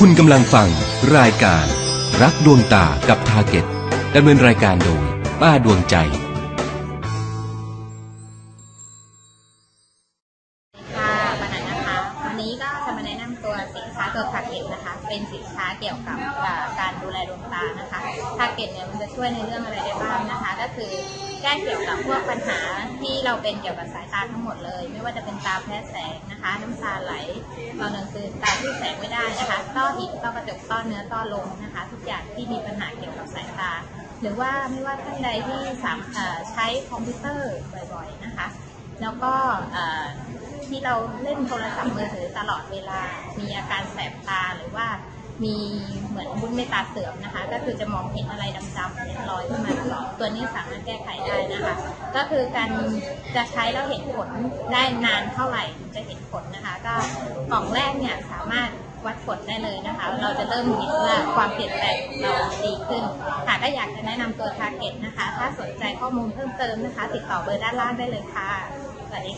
คุณกำลังฟังรายการ รักดวงตากับทาเก็ตดำเนินรายการโดย ป้าดวงใจ ค่ะปานันนะคะ วันนี้ก็จะมาแนะนำตัวสินค้าตัวทาเก็ตนะคะ เป็นสินค้าเกี่ยวกับอ่าการ ดูแลดวงตานะคะทาเก็ตเนี่ยมันจะช่วยในเรื่องอะไรได้บ้างนะคะ ก็คือแก้เกี่ยวกับพวกปัญหาที่เราเป็นเกี่ยวกับสายตาทั้งหมดเลย ไม่ว่าจะเป็นตาแพ้แสงนะคะ น้ำตาไหลตอนกลางคืนตาที่แสงไม่ได้นะคะต้อหินต้อกระจกต้อเนื้อต้อลมนะคะ ทุกอย่างที่มีปัญหาเกี่ยวกับสายตา หรือว่าไม่ว่าท่านใดที่สามใช้คอมพิวเตอร์บ่อยๆนะคะ แล้วก็ที่เราเล่นโทรศัพท์มือถือตลอดเวลา มีอาการแสบตาหรือว่า มีเหมือนบุ้นเมตาเสื่อมนะคะ ก็คือจะมองเห็นอะไรดำๆเนี่ยลอยขึ้นมาตลอดตัวนี้สามารถแก้ไขได้นะคะ ก็คือการจะใช้แล้วเห็นผลได้นานเท่าไหร่จะเห็นผลนะคะ ก็กล่องแรกเนี่ยสามารถวัดผลได้เลยนะคะ เราจะเริ่มเห็นว่าความเปลี่ยนแปลงของเราดีขึ้น ค่ะก็อยากจะแนะนำตัวทาร์เก็ตนะคะ ถ้าสนใจข้อมูลเพิ่มเติมนะคะ ติดต่อเบอร์ด้านล่างได้เลยค่ะ สวัสดี